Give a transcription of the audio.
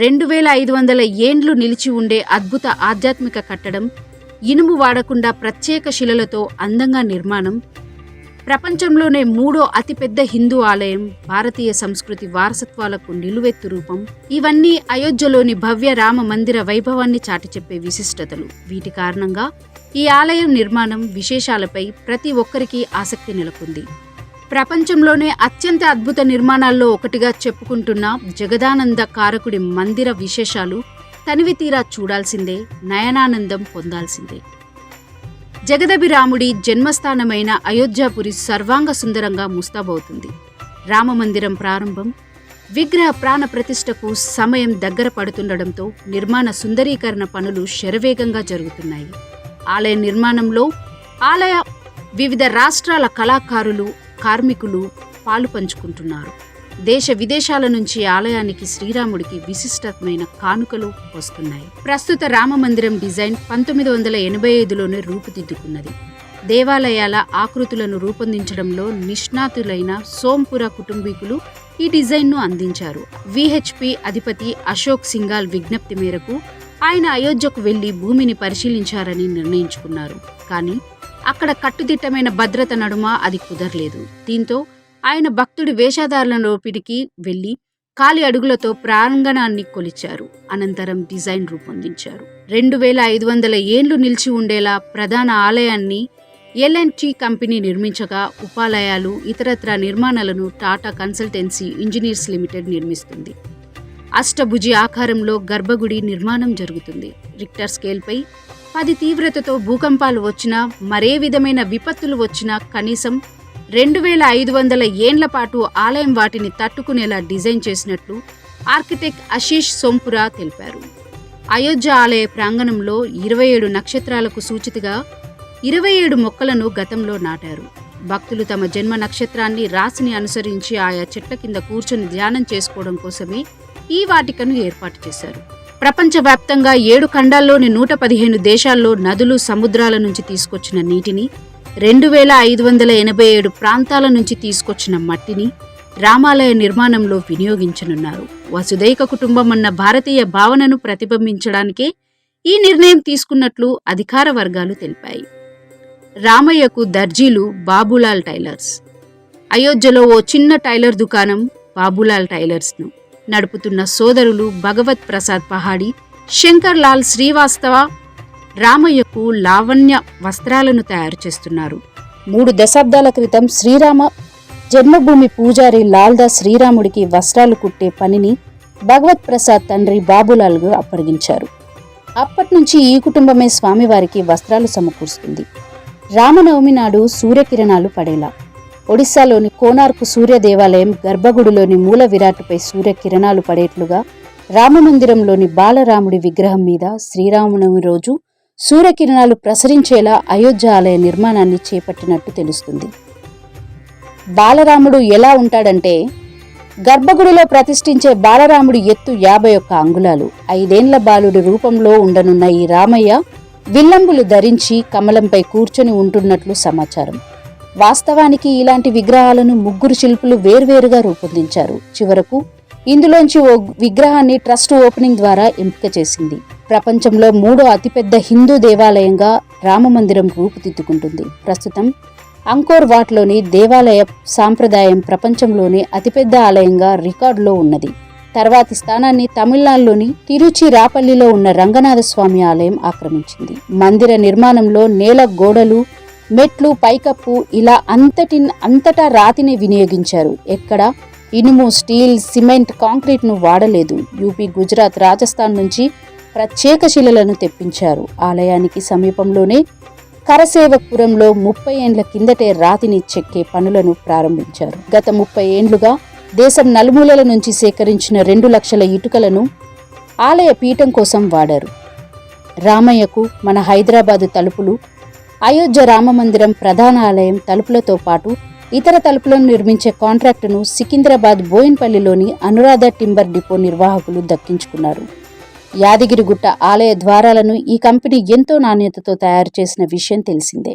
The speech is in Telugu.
రెండు వేల ఐదు వందల ఏండ్లు నిలిచి ఉండే అద్భుత ఆధ్యాత్మిక కట్టడం ఇనుము వాడకుండా ప్రత్యేక శిలలతో అందంగా నిర్మాణం ప్రపంచంలోనే మూడో అతిపెద్ద హిందూ ఆలయం భారతీయ సంస్కృతి వారసత్వాలకు నిలువెత్తు రూపం. ఇవన్నీ అయోధ్యలోని భవ్య రామ మందిర వైభవాన్ని చాటి చెప్పే విశిష్టతలు. వీటి కారణంగా ఈ ఆలయం నిర్మాణం విశేషాలపై ప్రతి ఒక్కరికి ఆసక్తి నెలకొంది. ప్రపంచంలోనే అత్యంత అద్భుత నిర్మాణాల్లో ఒకటిగా చెప్పుకుంటున్న జగదానంద కారకుడి మందిర విశేషాలు తనివి తీరా చూడాల్సిందే నయనానందం పొందాల్సిందే. జగదభిరాముడి జన్మస్థానమైన అయోధ్యాపురి సర్వాంగ సుందరంగా ముస్తాబవుతుంది. రామమందిరం ప్రారంభం విగ్రహ ప్రాణ ప్రతిష్టకు సమయం దగ్గర పడుతుండటంతో నిర్మాణ సుందరీకరణ పనులు శరవేగంగా జరుగుతున్నాయి. ఆలయ నిర్మాణంలో ఆలయ వివిధ రాష్ట్రాల కళాకారులు కార్మికులు పాలు పంచుకుంటున్నారు. దేశ విదేశాల నుంచి ఆలయానికి శ్రీరాముడికి విశిష్టమైన కానుకలు వస్తున్నాయి. ప్రస్తుత రామ మందిరం డిజైన్ పంతొమ్మిది వందల ఎనభై ఐదులోనే రూపుదిద్దుకున్నది. దేవాలయాల ఆకృతులను రూపొందించడంలో నిష్ణాతులైన సోంపుర కుటుంబీకులు ఈ డిజైన్ను అందించారు. విహెచ్పి అధిపతి అశోక్ సింగాల్ విజ్ఞప్తి మేరకు ఆయన అయోధ్యకు వెళ్ళి భూమిని పరిశీలించారని నిర్ణయించుకున్నారు. కానీ అక్కడ కట్టుదిట్టమైన భద్రత నడుమ అది కుదరలేదు. దీంతో ఆయన భక్తుడి వేషధారుల లోపిడికి వెళ్ళి కాలి అడుగులతో ప్రాంగణాన్ని కొలిచారు. అనంతరం డిజైన్ రూపొందించారు. రెండు వేల ఐదు వందల ఏండ్లు నిలిచి ఉండేలా ప్రధాన ఆలయాన్ని ఎల్ఎన్టీ కంపెనీ నిర్మించగా ఉపాలయాలు ఇతరత్ర నిర్మాణాలను టాటా కన్సల్టెన్సీ ఇంజనీర్స్ లిమిటెడ్ నిర్మిస్తుంది. అష్టభుజి ఆకారంలో గర్భగుడి నిర్మాణం జరుగుతుంది. రిక్టర్ స్కేల్పై పది తీవ్రతతో భూకంపాలు వచ్చినా మరే విధమైన విపత్తులు వచ్చినా కనీసం రెండు వేల ఐదు వందల ఏండ్ల పాటు ఆలయం వాటిని తట్టుకునేలా డిజైన్ చేసినట్లు ఆర్కిటెక్ట్ ఆశీష్ సోంపురా తెలిపారు. అయోధ్య ఆలయ ప్రాంగణంలో ఇరవై ఏడు నక్షత్రాలకు సూచితగా ఇరవై ఏడు మొక్కలను గతంలో నాటారు. భక్తులు తమ జన్మ నక్షత్రాన్ని రాశిని అనుసరించి ఆయా చెట్ల కింద కూర్చొని ధ్యానం చేసుకోవడం కోసమే ఈ వాటికను ఏర్పాటు చేశారు. ప్రపంచవ్యాప్తంగా ఏడు ఖండాల్లోని నూట పదిహేను దేశాల్లో నదులు సముద్రాల నుంచి తీసుకొచ్చిన నీటిని రెండు వేల ఐదు వందల ఎనభై ఏడు ప్రాంతాల నుంచి తీసుకొచ్చిన మట్టిని రామాలయ నిర్మాణంలో వినియోగించనున్నారు. వసుదైక కుటుంబం అన్న భారతీయ భావనను ప్రతిబింబించడానికే ఈ నిర్ణయం తీసుకున్నట్లు అధికార వర్గాలు తెలిపాయి. రామయ్యకు దర్జీలు బాబులాల్ టైలర్స్. అయోధ్యలో ఓ చిన్న టైలర్ దుకాణం బాబులాల్ టైలర్స్ను నడుపుతున్న సోదరులు భగవత్ ప్రసాద్ పహాడి శంకర్ లాల్ శ్రీవాస్తవ రామయ్యకు లావణ్య వస్త్రాలను తయారు చేస్తున్నారు. మూడు దశాబ్దాల క్రితం శ్రీరామ జన్మభూమి పూజారి లాల్దాస్ శ్రీరాముడికి వస్త్రాలు కుట్టే పనిని భగవత్ ప్రసాద్ తండ్రి బాబులాల్కు అప్పగించారు. అప్పటి నుంచి ఈ కుటుంబమే స్వామివారికి వస్త్రాలు సమకూరుస్తుంది. రామనవమి నాడు సూర్యకిరణాలు పడేలా ఒడిశాలోని కోనార్కు సూర్య దేవాలయం గర్భగుడిలోని మూల విరాటుపై సూర్యకిరణాలు పడేట్లుగా రామమందిరంలోని బాలరాముడి విగ్రహం మీద శ్రీరామనవమి రోజు సూర్యకిరణాలు ప్రసరించేలా అయోధ్య ఆలయ నిర్మాణాన్ని చేపట్టినట్టు తెలుస్తుంది. బాలరాముడు ఎలా ఉంటాడంటే గర్భగుడిలో ప్రతిష్ఠించే బాలరాముడి ఎత్తు యాభై ఒక్క అంగుళాలు. ఐదేండ్ల బాలుడి రూపంలో ఉండనున్న ఈ రామయ్య విల్లంబులు ధరించి కమలంపై కూర్చొని ఉంటున్నట్లు సమాచారం. వాస్తవానికి ఇలాంటి విగ్రహాలను ముగ్గురు శిల్పులు వేర్వేరుగా రూపొందించారు. చివరకు ఇందులోంచి ఓ విగ్రహాన్ని ట్రస్ట్ ఓపెనింగ్ ద్వారా ఎంపిక చేసింది. ప్రపంచంలో మూడో అతిపెద్ద హిందూ దేవాలయంగా రామమందిరం రూపుదిద్దుకుంటుంది. ప్రస్తుతం అంకోర్ వాట్లోని దేవాలయ సాంప్రదాయం ప్రపంచంలోనే అతిపెద్ద ఆలయంగా రికార్డులో ఉన్నది. తర్వాతి స్థానాన్ని తమిళనాడులోని తిరుచిరాపల్లిలో ఉన్న రంగనాథ స్వామి ఆలయం ఆక్రమించింది. మందిర నిర్మాణంలో నేల గోడలు మెట్లు పైకప్పు ఇలా అంతటి అంతటా రాతిని వినియోగించారు. ఎక్కడ? ఇనుము స్టీల్ సిమెంట్ కాంక్రీట్ను వాడలేదు. యూపీ గుజరాత్ రాజస్థాన్ నుంచి ప్రత్యేక శిలలను తెప్పించారు. ఆలయానికి సమీపంలోనే కరసేవపురంలో ముప్పై ఏండ్ల కిందటే రాతిని చెక్కే పనులను ప్రారంభించారు. గత ముప్పై ఏండ్లుగా దేశం నలుమూలల నుంచి సేకరించిన రెండు లక్షల ఇటుకలను ఆలయ పీఠం కోసం వాడారు. రామయ్యకు మన హైదరాబాదు తలుపులు అయోధ్య రామమందిరం ప్రధాన ఆలయం తలుపులతో పాటు ఇతర తలుపులను నిర్మించే కాంట్రాక్టును సికింద్రాబాద్ బోయిన్పల్లిలోని అనురాధ టింబర్ డిపో నిర్వాహకులు దక్కించుకున్నారు. యాదగిరిగుట్ట ఆలయ ద్వారాలను ఈ కంపెనీ ఎంతో నాణ్యతతో తయారు చేసిన విషయం తెలిసిందే.